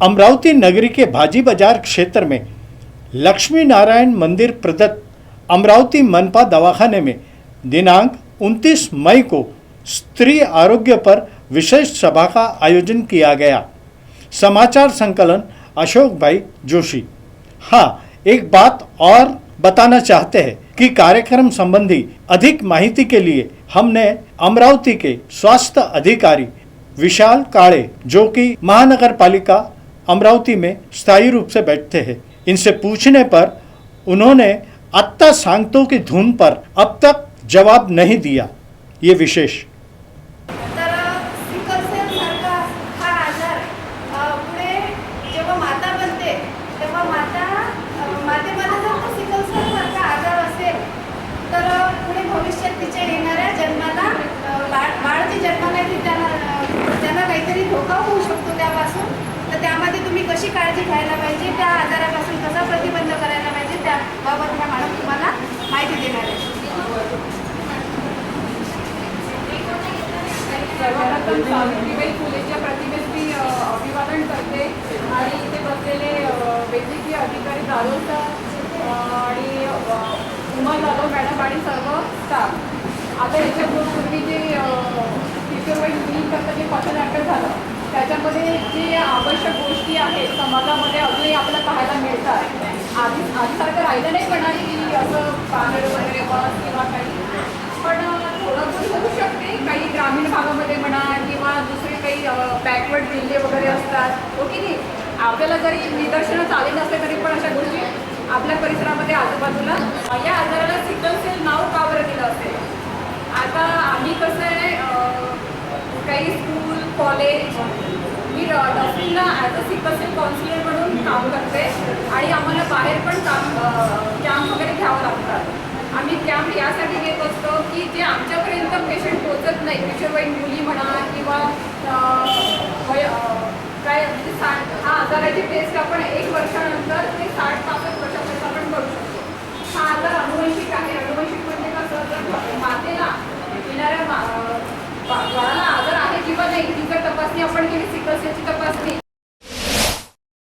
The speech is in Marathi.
अमरावती नगरी के भाजी बाज़ार क्षेत्र में लक्ष्मी नारायण मंदिर प्रदत्त अमरावती मनपा दवाखाने में दिनांक 29 मई को स्त्री आरोग्य पर विशेष सभा का आयोजन किया गया। समाचार संकलन अशोक भाई जोशी। हाँ एक बात और बताना चाहते हैं कि कार्यक्रम संबंधी अधिक माहिती के लिए हमने अमरावती के स्वास्थ्य अधिकारी विशाल काळे जो कि महानगर पालिका अमरावती में स्थायी रूप से बैठते हैं। इनसे पूछने पर उन्होंने अत्ता सांगतों की धुन पर अब तक जवाब नहीं दिया। ये विशेष। जन्माला त्यांना काहीतरी धोका होऊ शकतो त्यापासून. तर त्यामध्ये तुम्ही कशी काळजी घ्यायला पाहिजे त्या आजारापासून कसा प्रतिबंध करायला पाहिजे त्याबाबत ह्या मॅडम तुम्हाला माहिती देणार आहे सर्वप्रथम सावित्रीबाई फुलेच्या प्रतिमेस मी अभिवादन करते. आणि इथे बसलेले वैद्यकीय अधिकारी जाधव सर आणि उमा जाधव मॅडम आणि सर्व स्टाफ आता याच्यापूर्वी जे समाजामध्ये जे आवश्यक गोष्टी आहेत समाजामध्ये अजूनही आपल्याला पाहायला मिळतात आधी आधीसारखं राहिलं नाही म्हणाली की असं पानड वगैरे बस किंवा काही. पण थोडं होऊ शकते. काही ग्रामीण भागामध्ये म्हणा किंवा दुसरे काही बॅकवर्ड जिल्हे वगैरे असतात. हो की नाही? आपल्याला जरी निदर्शनं चालेल नसले तरी पण अशा गोष्टी आपल्या परिसरामध्ये आजूबाजूला. या आजाराला सिकल सेल नाव का बरं दिलं असेल? आता आम्ही कसं आहे काही स्कूल कॉलेज डॉक्टरला as a sickle cell counsellor म्हणून काम करते आणि आम्हाला बाहेर पण काम कॅम्प वगैरे घ्यावं लागतात आम्ही कॅम्प यासाठी घेत असतो की जे आमच्यापर्यंत पेशंट पोचत नाही किशोरवयीन मुली म्हणा किंवा काय म्हणजे हा आजाराची टेस्ट आपण एक वर्षानंतर ते साठ पासष्ट वर्षापर्यंत आपण करू शकतो हा आजार अनुवंशिक आहे अनुवंशिक म्हणजे कसं जर मातेला येणाऱ्या तपासणी आपण केली सिकल सेलची तपासणी.